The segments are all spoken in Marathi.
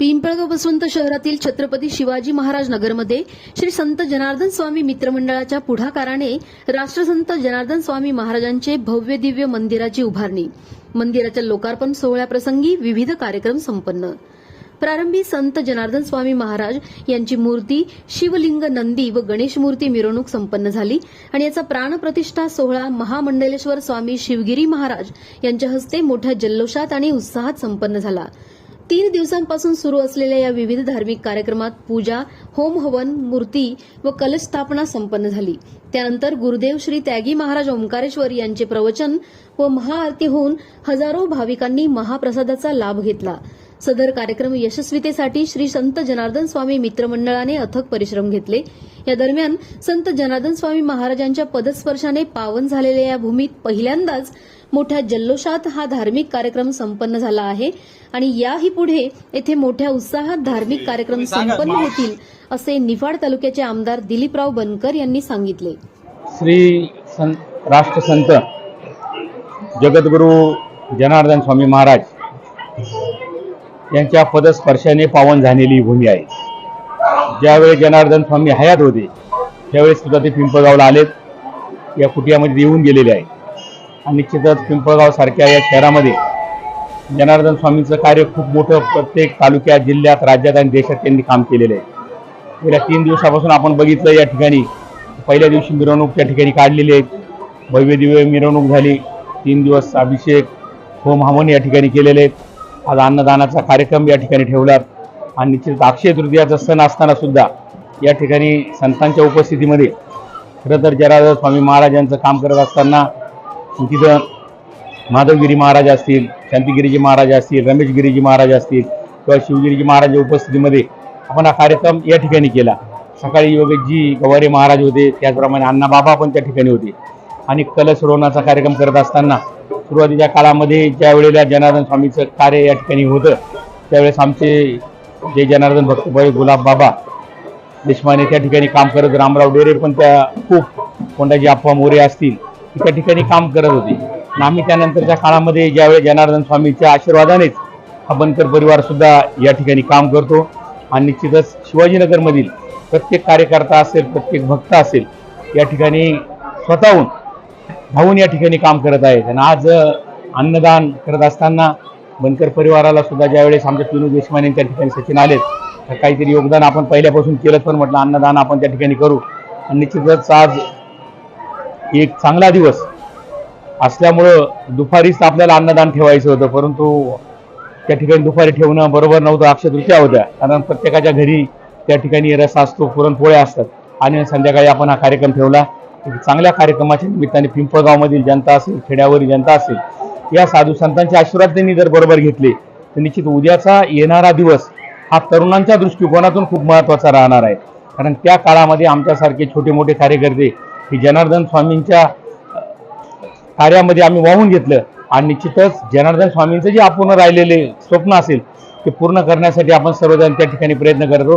पिंपळगाव बसवंत शहरातील छत्रपती शिवाजी महाराज नगरमध्ये श्री संत जनार्दन स्वामी मित्रमंडळाच्या पुढाकाराने राष्ट्रसंत जनार्दन स्वामी महाराजांचे भव्य दिव्य मंदिराची उभारणी. मंदिराच्या लोकार्पण सोहळ्याप्रसंगी विविध कार्यक्रम संपन्न. प्रारंभी संत जनार्दन स्वामी महाराज यांची मूर्ती शिवलिंग नंदी व गणेश मूर्ती मिरवणूक संपन्न झाली आणि याचा प्राणप्रतिष्ठा सोहळा महामंडलेश्वर स्वामी शिवगिरी महाराज यांच्या हस्ते मोठ्या जल्लोषात आणि उत्साहात संपन्न झाला. तीन दिवसांपासून सुरू असलेल्या या विविध धार्मिक कार्यक्रमात पूजा होम हवन मूर्ती व कलश स्थापना संपन्न झाली. त्यानंतर गुरुदेव श्री त्यागी महाराज ओंकारेश्वर यांचे प्रवचन व महाआरती होऊन हजारो भाविकांनी महाप्रसादाचा लाभ घेतला. सदर कार्यक्रम यशस्वीतेसाठी श्री संत जनार्दन स्वामी मित्रमंडळाने अथक परिश्रम घेतले. या दरम्यान संत जनार्दन स्वामी महाराजांच्या पदस्पर्शाने पावन झालेल्या या भूमीत पहिल्यांदाच मोठ्या जल्लोषात हा धार्मिक कार्यक्रम संपन्न झाला आहे आणि याही पुढे येथे मोठ्या उत्साहात धार्मिक कार्यक्रम संपन्न होतील असे निफाड तालुक्याचे आमदार दिलीपराव बनकर यांनी सांगितले. श्री सं राष्ट्रसंत जगद्गुरू जनार्दन स्वामी महाराज यांच्या पदस्पर्शाने पावन झालेली भूमी आहे. ज्यावेळी जनार्दन स्वामी हयात होते त्यावेळेस सुद्धा ते पिंपळगावला आलेत. या कुटियामध्ये येऊन गेलेले आहे आणि निश्चितच पिंपळगाव सारख्या या शहरामध्ये जनार्दन स्वामींचं कार्य खूप मोठं प्रत्येक तालुक्यात जिल्ह्यात राज्यात आणि देशात त्यांनी काम केलेलं आहे. गेल्या तीन दिवसापासून आपण बघितलं या ठिकाणी पहिल्या दिवशी मिरवणूक त्या ठिकाणी काढलेली आहे. भव्य दिव्य मिरवणूक झाली. तीन दिवस अभिषेक होम हवन या ठिकाणी केलेले आहेत. आज अन्नदानाचा कार्यक्रम या ठिकाणी ठेवला आणि निश्चित अक्षय तृतीयाचा सण असताना सुद्धा या ठिकाणी संतांच्या उपस्थितीमध्ये खरं तर जराधर स्वामी महाराजांचं काम करत असताना तिथं माधवगिरी महाराज असतील शांतिगिरीजी महाराज असतील रमेशगिरीजी महाराज असतील किंवा शिवगिरीजी महाराज उपस्थितीमध्ये आपण हा कार्यक्रम या ठिकाणी केला. सकाळी योगेशजी गवारे महाराज होते त्याचप्रमाणे अण्णाबाबा पण त्या ठिकाणी होते. आणि कलशरोवणाचा कार्यक्रम करत असताना सुरुवातीच्या काळामध्ये ज्या वेळेला जनार्दन स्वामीचं कार्य या ठिकाणी होतं त्यावेळेस आमचे जे जनार्दन भक्तभाई गुलाब बाबा देशमाने त्या ठिकाणी काम करत रामराव डेरे पण त्या खूप कोंडाजी आप्पा मोरे असतील त्या ठिकाणी काम करत होते. आणि आम्ही त्यानंतरच्या काळामध्ये ज्यावेळी जनार्दन स्वामीच्या आशीर्वादानेच हा बनकर परिवार सुद्धा या ठिकाणी काम करतो. आणि निश्चितच शिवाजीनगरमधील प्रत्येक कार्यकर्ता असेल प्रत्येक भक्त असेल या ठिकाणी स्वतःहून धावून या ठिकाणी काम करत आहेत. आणि आज अन्नदान करत असताना बनकर परिवाराला सुद्धा ज्यावेळेस आमच्या पिनू देशमाने त्या ठिकाणी सचिन आलेत तर काहीतरी योगदान आपण पहिल्यापासून केलंच पण म्हटलं अन्नदान आपण त्या ठिकाणी करू. आणि निश्चितच आज एक चांगला दिवस. असल्यामुळं दुपारीच आपल्याला अन्नदान ठेवायचं होतं परंतु त्या ठिकाणी दुपारी ठेवणं बरोबर नव्हतं अक्षतृतीया होत्या. कारण प्रत्येकाच्या घरी त्या ठिकाणी रस असतो पुरणपोळ्या असतात. आणि संध्याकाळी आपण हा कार्यक्रम ठेवला. एक चांगल्या कार्यक्रमाच्या निमित्ताने पिंपळगावमधील जनता असेल खेड्यावरील जनता असेल या साधू संतांचे आशीर्वाद त्यांनी जर बरोबर घेतले तर निश्चित उद्याचा येणारा दिवस हा तरुणांच्या दृष्टिकोनातून खूप महत्त्वाचा राहणार आहे. कारण त्या काळामध्ये आमच्यासारखे छोटे मोठे कार्यकर्ते हे जनार्दन स्वामींच्या कार्यामध्ये आम्ही वाहून घेतलं. आणि निश्चितच जनार्दन स्वामींचं जे अपूर्ण राहिलेले स्वप्न असेल ते पूर्ण करण्यासाठी आपण सर्वजण त्या ठिकाणी प्रयत्न करतो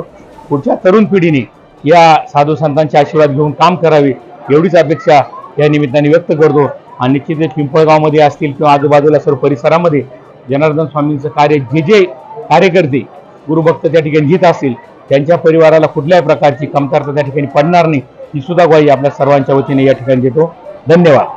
पुढच्या तरुण पिढीने या साधू संतांचे आशीर्वाद घेऊन काम करावे एवढीच अपेक्षा या निमित्ताने व्यक्त करतो. आणि निश्चितच पिंपळगावमध्ये असतील किंवा आजूबाजूला सर्व परिसरामध्ये जनार्दन स्वामींचं कार्य जे जे कार्यकर्ते गुरुभक्त त्या ठिकाणी घेत असतील त्यांच्या परिवाराला कुठल्याही प्रकारची कमतरता त्या ठिकाणी पडणार नाही. ही सुद्धा ग्वाही आपल्या सर्वांच्या वतीने या ठिकाणी देतो. धन्यवाद.